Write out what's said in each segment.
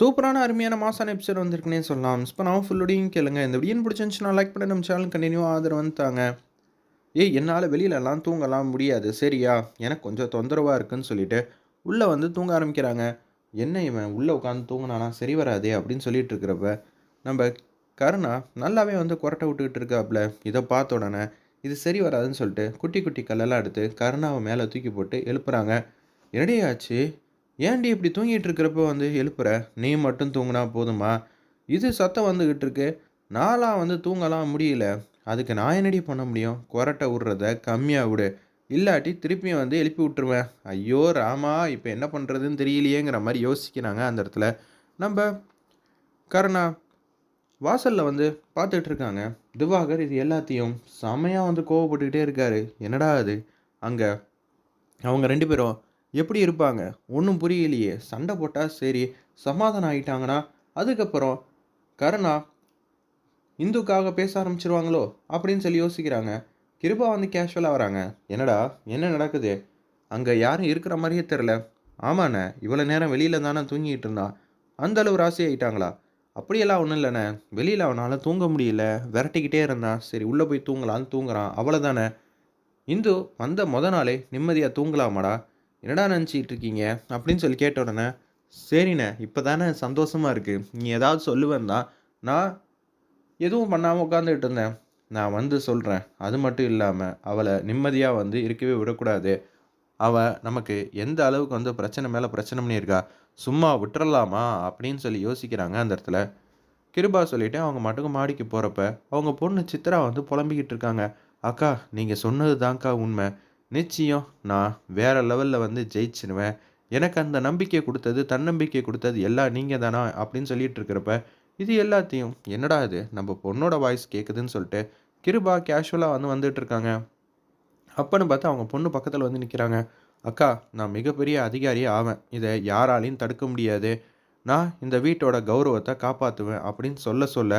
சூப்பரான அருமையான மாசான எபிசோட் வந்திருக்குனே சொல்லலாம். மிஸ் பண்ணாமல் ஃபுல்லோடையும் கேளுங்க. இந்த வீடியோ பிடிச்சிருந்துச்சுன்னா லைக் பண்ணி நம்ம சேனல் கண்டினியூ ஆதரவு வந்துட்டாங்க. ஏய் என்னால் வெளியிலலாம் தூங்கலாம் முடியாது. சரியா? எனக்கு கொஞ்சம் தொந்தரவாக இருக்குன்னு சொல்லிட்டு உள்ளே வந்து தூங்க ஆரம்பிக்கிறாங்க. என்ன இவன்? உள்ளே உட்காந்து தூங்கினானா சரி வராதே அப்படின்னு சொல்லிட்டு இருக்கிறப்ப நம்ம கருணா நல்லாவே வந்து குரட்டை விட்டுக்கிட்டு இருக்காப்புல இதை பார்த்த உடனே இது சரி வராதுன்னு சொல்லிட்டு குட்டி குட்டி கல்லெல்லாம் எடுத்து கருணாவை மேலே தூக்கி போட்டு எழுப்புறாங்க. என்னடி ஏன்டி இப்படி தூங்கிட்டு இருக்கிறப்ப வந்து எழுப்புற? நீ மட்டும் தூங்கினா போதுமா? இது சத்தம் வந்துக்கிட்டு இருக்கு. நாளாக வந்து தூங்கலாம் முடியல. அதுக்கு நான் என்னடி பண்ண முடியும்? குரட்டை விட்றத கம்மியாக விடு. இல்லாட்டி திருப்பியும் வந்து எழுப்பி விட்டுருவேன். ஐயோ ராமா இப்போ என்ன பண்ணுறதுன்னு தெரியலையேங்கிற மாதிரி யோசிக்கிறாங்க அந்த இடத்துல. நம்ம கருணா வாசலில் வந்து பார்த்துட்டு இருக்காங்க. திவாகர் இது எல்லாத்தையும் செமையாக வந்து கோவப்பட்டுக்கிட்டே இருக்காரு. என்னடா அது அங்கே அவங்க ரெண்டு பேரும் எப்படி இருப்பாங்க? ஒன்றும் புரியலையே. சண்டை போட்டால் சரி சமாதானம் ஆகிட்டாங்கன்னா அதுக்கப்புறம் கருணா இந்துக்காக பேச ஆரம்பிச்சிருவாங்களோ? அப்படின்னு சொல்லி யோசிக்கிறாங்க. கிருபா வந்து கேஷுவலாக வராங்க. என்னடா என்ன நடக்குது? அங்கே யாரும் இருக்கிற மாதிரியே தெரில ஆமாண்ணே இவ்வளோ நேரம் வெளியில் தானே தூங்கிட்டு இருந்தான் அந்த அளவு ராசி ஆகிட்டாங்களா அப்படியெல்லாம் ஒன்றும் இல்லைண்ணே. வெளியில் அவனால் தூங்க முடியல. விரட்டிக்கிட்டே இருந்தான் சரி உள்ளே போய் தூங்கலான்னு தூங்குறான். அவ்வளோதானே இந்து வந்த மொதல் நாளே நிம்மதியாக தூங்கலாமாடா? என்னடா நினச்சிக்கிட்டு இருக்கீங்க அப்படின்னு சொல்லி கேட்ட உடனே சரிண்ணே இப்போ தானே சந்தோஷமாக இருக்குது நீ ஏதாவது சொல்லுவேன்னா நான் எதுவும் பண்ணாமல் உட்காந்துக்கிட்டு இருந்தேன். நான் வந்து சொல்கிறேன் அது மட்டும் இல்லாமல் அவளை நிம்மதியாக வந்து இருக்கவே விடக்கூடாது. அவள் நமக்கு எந்த அளவுக்கு வந்து பிரச்சனை மேலே பிரச்சனை பண்ணியிருக்கா? சும்மா விட்டுறலாமா? அப்படின்னு சொல்லி யோசிக்கிறாங்க அந்த இடத்துல. கிருபா சொல்லிவிட்டு அவங்க மட்டுக்கு மாடிக்கு போகிறப்ப அவங்க பொண்ணு சித்ரா வந்து புலம்பிக்கிட்டு இருக்காங்க. அக்கா நீங்கள் சொன்னது தான்க்கா உண்மை. நிச்சயம் நான் வேற லெவலில் வந்து ஜெயிச்சிருவேன். எனக்கு அந்த நம்பிக்கை கொடுத்தது தன்னம்பிக்கை கொடுத்தது எல்லாம் நீங்கள் தானா அப்படின்னு சொல்லிட்டு இருக்கிறப்ப இது எல்லாத்தையும் என்னடா இது? நம்ம பொண்ணோட வாய்ஸ் கேட்குதுன்னு சொல்லிட்டு கிருபா கேஷுவலாக வந்து வந்துட்டு இருக்காங்க. அப்பன்னு பார்த்து அவங்க பொண்ணு பக்கத்தில் வந்து நிற்கிறாங்க அக்கா நான் மிகப்பெரிய அதிகாரியே ஆவேன். இதை யாராலையும் தடுக்க முடியாது. நான் இந்த வீட்டோட கௌரவத்தை காப்பாற்றுவேன் அப்படின்னு சொல்ல சொல்ல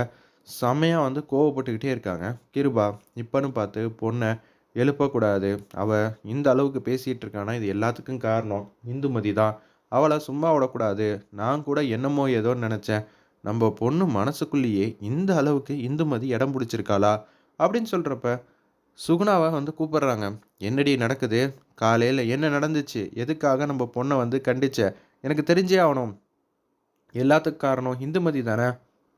செமையாக வந்து கோவப்பட்டுக்கிட்டே இருக்காங்க. கிருபா இப்போன்னு பார்த்து பொண்ணை எழுப்பக்கூடாது. அவள் இந்த அளவுக்கு பேசிகிட்டு இருக்கானா இது எல்லாத்துக்கும் காரணம். இந்துமதி தான் அவளை சும்மா விடக்கூடாது. நான் கூட என்னமோ ஏதோ நினச்சேன். நம்ம பொண்ணு மனசுக்குள்ளேயே இந்த அளவுக்கு இந்துமதி இடம் பிடிச்சிருக்காளா? அப்படின்னு சொல்கிறப்ப சுகுணாவை வந்து கூப்பிடுறாங்க. என்னடி நடக்குது? காலையில் என்ன நடந்துச்சு? எதுக்காக நம்ம பொண்ணை வந்து கண்டிச்ச? எனக்கு தெரிஞ்சே ஆகணும். எல்லாத்துக்கும் காரணம் இந்துமதி தானே?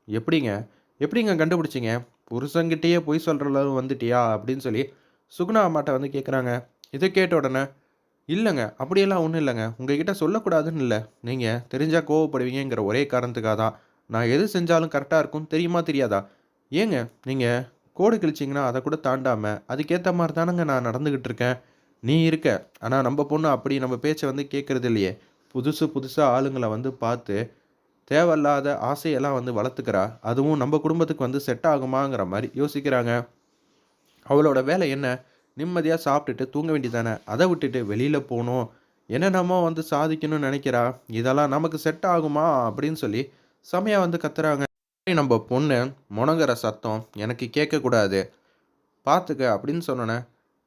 எப்படிங்க? எப்படிங்க கண்டுபிடிச்சிங்க? புருஷங்கிட்டேயே பொய் சொல்கிற அளவு வந்துட்டியா? அப்படின்னு சொல்லி சுகுணா அம்மாட்ட வந்து கேட்குறாங்க இதை கேட்ட உடனே இல்லைங்க அப்படியெல்லாம் ஒன்றும் இல்லைங்க. உங்ககிட்ட சொல்லக்கூடாதுன்னு இல்லை. நீங்கள் தெரிஞ்சால் கோவப்படுவீங்கிற ஒரே காரணத்துக்காக தான். நான் எது செஞ்சாலும் கரெக்டாக இருக்கும் தெரியுமா தெரியாதா? ஏங்க நீங்கள் கோடு கிழிச்சிங்கன்னா அதை கூட தாண்டாமல் அதுக்கேற்ற மாதிரி தானங்க நான் நடந்துக்கிட்டு இருக்கேன். நீ இருக்க. ஆனால் நம்ம பொண்ணு அப்படி நம்ம பேச்சை வந்து கேட்குறது இல்லையே. புதுசு புதுசாக ஆளுங்களை வந்து பார்த்து தேவையில்லாத ஆசையெல்லாம் வந்து வளர்த்துக்கிறா. அதுவும் நம்ம குடும்பத்துக்கு வந்து செட் ஆகுமாங்கிற மாதிரி யோசிக்கிறாங்க. அவளோட வேலை என்ன? நிம்மதியாக சாப்பிட்டுட்டு தூங்க வேண்டியதானே அதை விட்டுட்டு வெளியில் போகணும். என்னென்னமோ வந்து சாதிக்கணும்னு நினைக்கிறா? இதெல்லாம் நமக்கு செட் ஆகுமா? அப்படின்னு சொல்லி செமையாக வந்து கத்துறாங்க. நம்ம பொண்ணு முணங்குற சத்தம் எனக்கு கேட்கக்கூடாது. பார்த்துக்க அப்படின்னு சொன்னோன்னே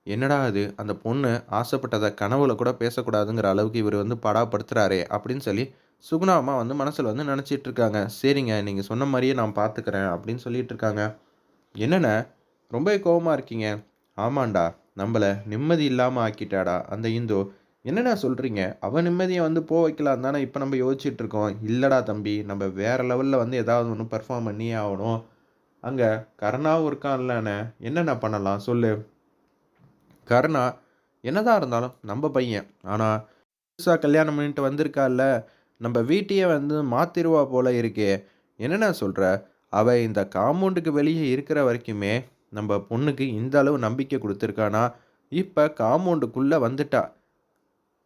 என்னடா அது? அந்த பொண்ணு ஆசைப்பட்டதை கனவுல கூட பேசக்கூடாதுங்கிற அளவுக்கு இவர் வந்து படாப்படுத்துகிறாரே அப்படின்னு சொல்லி சுகுணா அம்மா வந்து மனசில் வந்து நினச்சிட்டு இருக்காங்க. சரிங்க நீங்கள் சொன்ன மாதிரியே நான் பார்த்துக்கிறேன் அப்படின்னு சொல்லிட்டு இருக்காங்க. என்னென்ன ரொம்ப கோவமாக இருக்கீங்க. ஆமாண்டா நம்மளை நிம்மதி இல்லாமல் ஆக்கிட்டாடா. அந்த இந்து என்னடா சொல்கிறீங்க அவன் நிம்மதியை வந்து போக வைக்கலாம் தானே இப்போ நம்ம யோசிச்சுட்டு இருக்கோம். இல்லைடா தம்பி நம்ம வேறு லெவலில் வந்து ஏதாவது ஒன்று பர்ஃபார்ம் பண்ணியே ஆகணும். அங்கே கருணாவும் இருக்கான்லண்ணே என்னென்ன பண்ணலாம்? சொல்லு. கருணா என்னதான் இருந்தாலும் நம்ம பையன். ஆனால் புதுசாக கல்யாணம் பண்ணிட்டு வந்திருக்கால நம்ம வீட்டையே வந்து மாத்திருவா போல இருக்கே. என்னென்ன சொல்கிற அவள் இந்த காம்பவுண்டுக்கு வெளியே இருக்கிற வரைக்குமே நம்ம பொண்ணுக்கு இந்த அளவு நம்பிக்கை கொடுத்துருக்கானா? இப்போ காம்பவுண்டுக்குள்ளே வந்துட்டா.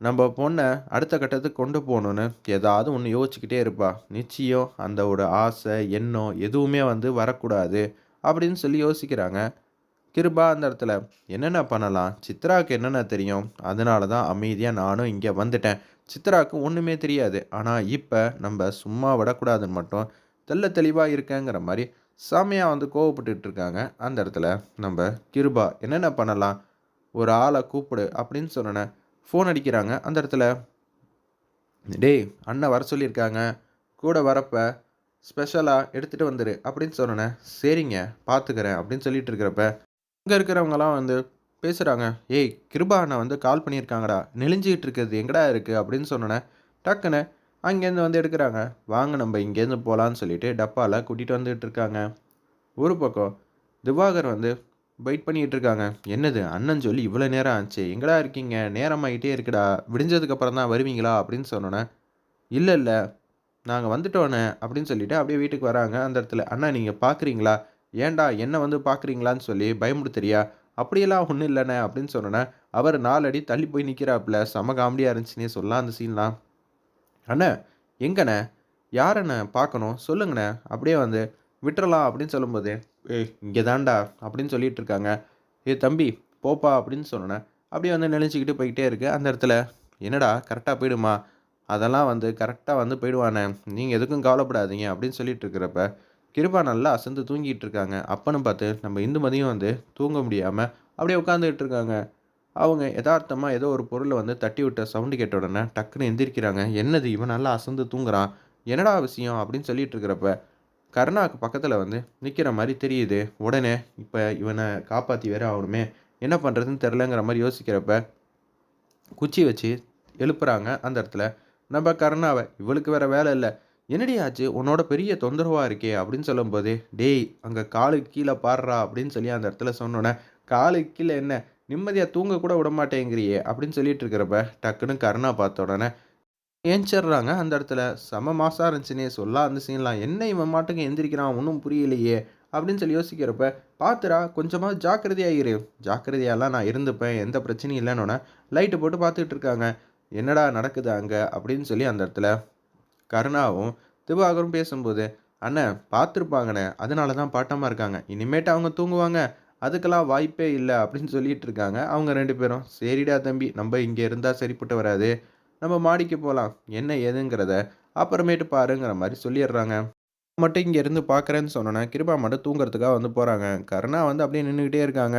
நம்ம பொண்ணை அடுத்த கட்டத்துக்கு கொண்டு போகணுன்னு ஏதாவது ஒன்று யோசிச்சுக்கிட்டே இருப்பா. நிச்சயம் அந்த ஒரு ஆசை எண்ணம் எதுவுமே வந்து வரக்கூடாது அப்படின்னு சொல்லி யோசிக்கிறாங்க. கிருபா அந்த இடத்துல என்னென்ன பண்ணலாம்? சித்ராவுக்கு என்னென்ன தெரியும்? அதனால தான் அமைதியாக நானும் இங்கே வந்துட்டேன். சித்ராவுக்கு ஒன்றுமே தெரியாது. ஆனால் இப்போ நம்ம சும்மா விடக்கூடாதுன்னு மட்டும் தெள்ள தெளிவாக இருக்கேங்கிற மாதிரி செமையாக வந்து கோவப்பட்டுட்டு இருக்காங்க அந்த இடத்துல நம்ம கிருபா என்னென்ன பண்ணலாம்? ஒரு ஆளை கூப்பிடு அப்படின்னு சொன்னோன்னே ஃபோன் அடிக்கிறாங்க. அந்த இடத்துல டேய் அண்ணன் வர சொல்லியிருக்காங்க. கூட வரப்ப ஸ்பெஷலாக எடுத்துட்டு வந்துரு அப்படின்னு சொன்னோன்னே சரிங்க பார்த்துக்கிறேன் அப்படின்னு சொல்லிட்டு இருக்கிறப்ப, இங்கே இருக்கிறவங்கலாம் வந்து பேசுகிறாங்க "ஏய் கிருபா அண்ணா வந்து கால் பண்ணியிருக்காங்கடா. நெளிஞ்சிக்கிட்டு இருக்கிறது எங்கடா இருக்குது அப்படின்னு சொன்னோன்னே டக்குனு அங்கேருந்து வந்து எடுக்கிறாங்க "வாங்க நம்ம இங்கேருந்து போகலான்னு சொல்லிட்டு டப்பாவில் கூட்டிகிட்டு வந்துகிட்டு இருக்காங்க. ஒரு பக்கம் திவாகர் வந்து வெயிட் பண்ணிகிட்டு இருக்காங்க. "என்னது அண்ணன் சொல்லி இவ்வளோ நேரம் ஆச்சு. எங்கடா இருக்கீங்க? நேரமாயிட்டே இருக்குடா. விடிஞ்சதுக்கப்புறம் தான் வருவீங்களா?" அப்படின்னு சொன்னோன்னே இல்லை இல்லை நாங்கள் வந்துட்டோன்னே அப்படின்னு சொல்லிட்டு அப்படியே வீட்டுக்கு வராங்க. அந்த இடத்துல, "அண்ணா நீங்கள் பார்க்குறீங்களா? ஏன்டா என்ன வந்து பார்க்குறீங்களான்னு சொல்லி பயமுடுத்துறியா "அப்படியெல்லாம் ஒன்றும் இல்லைண்ணே அப்படின்னு சொன்னோன்னே அவர் நாலடி தள்ளி போய் நிற்கிறாப்புல. செம காமெடியாக இருந்துச்சுன்னே சொல்லலாம் அந்த சீன்லாம். "அண்ணே எங்கண்ணே? யாரண்ணே பார்க்கணும்? சொல்லுங்கண்ணே." அப்படியே வந்து விட்டுறலாம் அப்படின்னு சொல்லும்போது, "ஏய் இங்கே தான்டா" அப்படின்னு சொல்லிட்டு இருக்காங்க. ஏ தம்பி போப்பா" அப்படின்னு சொன்னேன் அப்படியே வந்து நினச்சிக்கிட்டு போய்கிட்டே இருக்கு. அந்த இடத்துல, "என்னடா கரெக்டாக போயிடுமா?" "அதெல்லாம் வந்து கரெக்டாக வந்து போயிடுவானே நீங்கள் எதுக்கும் கவலைப்படாதீங்க" அப்படின்னு சொல்லிட்டு இருக்கிறப்ப, கிருபா நல்லா அசந்து தூங்கிட்டு இருக்காங்க. அப்பன்னு பார்த்து நம்ம இந்து மதியம் வந்து தூங்க முடியாமல் அப்படியே உட்காந்துக்கிட்டு இருக்காங்க. அவங்க யதார்த்தமாக ஏதோ ஒரு பொருளை வந்து தட்டி விட்ட சவுண்டு கேட்ட உடனே டக்குன்னு எந்திரிக்கிறாங்க. "என்னது இவன் நல்லா அசந்து தூங்குறான். என்னடா விஷயம்?" அப்படின்னு சொல்லிட்டு இருக்கிறப்ப, கருணாவுக்கு பக்கத்தில் வந்து நிற்கிற மாதிரி தெரியுது. உடனே இப்போ இவனை காப்பாற்றி வேற ஆகணுமே. என்ன பண்ணுறதுன்னு தெரிலங்கிற மாதிரி யோசிக்கிறப்ப, குச்சி வச்சு எழுப்புறாங்க அந்த இடத்துல. நம்ம கருணாவை இவளுக்கு வேற வேலை இல்லை "என்னடி ஆச்சு? உன்னோட பெரிய தொந்தரவாக இருக்கே" அப்படின்னு சொல்லும்போது, "டேய் அங்கே காலுக்கு கீழே பாடுறா அப்படின்னு சொல்லி அந்த இடத்துல சொன்னோன்னே "காலுக்கு கீழே என்ன? நிம்மதியாக தூங்க கூட விடமாட்டேங்கிறியே" அப்படின்னு சொல்லிட்டு இருக்கிறப்ப, டக்குன்னு கருணா பார்த்த உடனே ஏந்திச்சிடுறாங்க அந்த இடத்துல. செம மாசாக இருந்துச்சுன்னே சொல்லலாம் அந்த சீன்லாம். "என்ன இவன் மாட்டுக்கு எந்திரிக்கிறான் ஒன்றும் புரியலையே" அப்படின்னு சொல்லி யோசிக்கிறப்ப, "பார்த்துடா கொஞ்சமாக ஜாக்கிரதையாக இரு." "ஜாக்கிரதையாலாம் நான் இருந்துப்பேன். எந்த பிரச்சனையும் இல்லைன்னொன்னே லைட்டு போட்டு பார்த்துட்டு இருக்காங்க. "என்னடா நடக்குது அங்கே அப்படின்னு சொல்லி அந்த இடத்துல கருணாவும், திவாகரும் பேசும்போது, "அண்ணே பார்த்துருப்பாங்கண்ணே. அதனால தான் பாட்டமாக இருக்காங்க. இனிமேட்டு அவங்க தூங்குவாங்க. அதுக்கெல்லாம் வாய்ப்பே இல்லை அப்படின்னு சொல்லிட்டு இருக்காங்க. அவங்க ரெண்டு பேரும், "சரிடா தம்பி நம்ம இங்கே இருந்தால் சரிப்பட்டு வராது. நம்ம மாடிக்கு போகலாம் என்ன ஏதுங்கிறத அப்புறமேட்டு பாருங்கிற மாதிரி சொல்லிடுறாங்க. மட்டும் இங்கே இருந்து பார்க்குறேன்னு சொன்னோன்னா கிருபா மட்டும் தூங்குறதுக்காக வந்து போகிறாங்க கருணா வந்து அப்படியே நின்றுக்கிட்டே இருக்காங்க.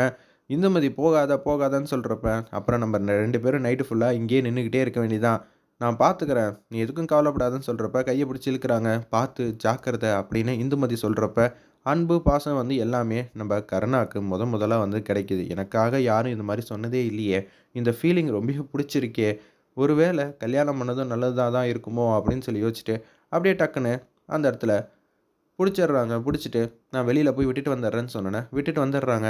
இந்துமதி போகாத போகாதான்னு சொல்கிறப்ப "அப்புறம் நம்ம ரெண்டு பேரும் நைட்டு ஃபுல்லாக இங்கேயே நின்றுக்கிட்டே இருக்க வேண்டியதான் நான் பார்த்துக்கிறேன். நீ எதுக்கும் கவலைப்படாதன்னு" சொல்கிறப்ப கையை பிடிச்சி இழுக்கிறாங்க "பார்த்து ஜாக்கிரதை" அப்படின்னு இந்துமதி சொல்கிறப்ப அன்பு, பாசம் வந்து எல்லாமே நம்ம கருணாக்கு முத முதலாக வந்து கிடைக்குது. "எனக்காக யாரும் இந்த மாதிரி சொன்னதே இல்லையே. இந்த ஃபீலிங் ரொம்ப பிடிச்சிருக்கே ஒருவேளை கல்யாணம் பண்ணதும் நல்லதாக தான் இருக்குமோ" அப்படின்னு சொல்லி யோசிச்சுட்டு, அப்படியே டக்குன்னு அந்த இடத்துல பிடிச்சிடுறாங்க பிடிச்சிட்டு "நான் வெளியில் போய் விட்டுட்டு வந்துடுறேன்னு" சொன்னோனே, விட்டுட்டு வந்துடுறாங்க.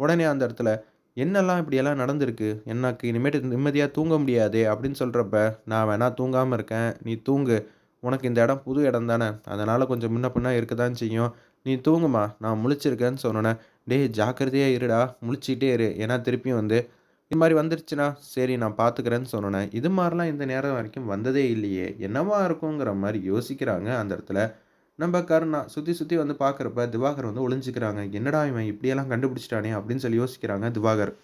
உடனே அந்த இடத்துல, என்னெல்லாம் இப்படியெல்லாம் நடந்திருக்கு? எனக்கு இனிமேட்டு நிம்மதியாக தூங்க முடியாதே" அப்படின்னு சொல்கிறப்ப "நான் வேணால் தூங்காமல் இருக்கேன். நீ தூங்கு. உனக்கு இந்த இடம் புது இடம் தானே. அதனால் கொஞ்சம் முன்ன பின்னா இருக்க தான் செய்யும். நீ தூங்குமா நான் முழிச்சிருக்கேன்னு" சொன்னோனே, "டேய் ஜாக்கிரதையாக இருடா. முழிச்சிக்கிட்டே இரு. ஏன்னா திருப்பியும் வந்து இது மாதிரி வந்துருச்சுன்னா" "சரி நான் பார்த்துக்கிறேன்னு" சொன்னோனே, "இது மாதிரிலாம் இந்த நேரம் வரைக்கும் வந்ததே இல்லையே. என்னவா இருக்குங்கிற" மாதிரி யோசிக்கிறாங்க அந்த இடத்துல. நம்ம கருணா சுற்றி சுற்றி வந்து பார்க்குறப்ப, திவாகர் வந்து ஒளிஞ்சுக்கிறாங்க. "என்னடா இவன் இப்படியெல்லாம் கண்டுபிடிச்சிட்டானே அப்படின்னு சொல்லி யோசிக்கிறாங்க திவாகர்.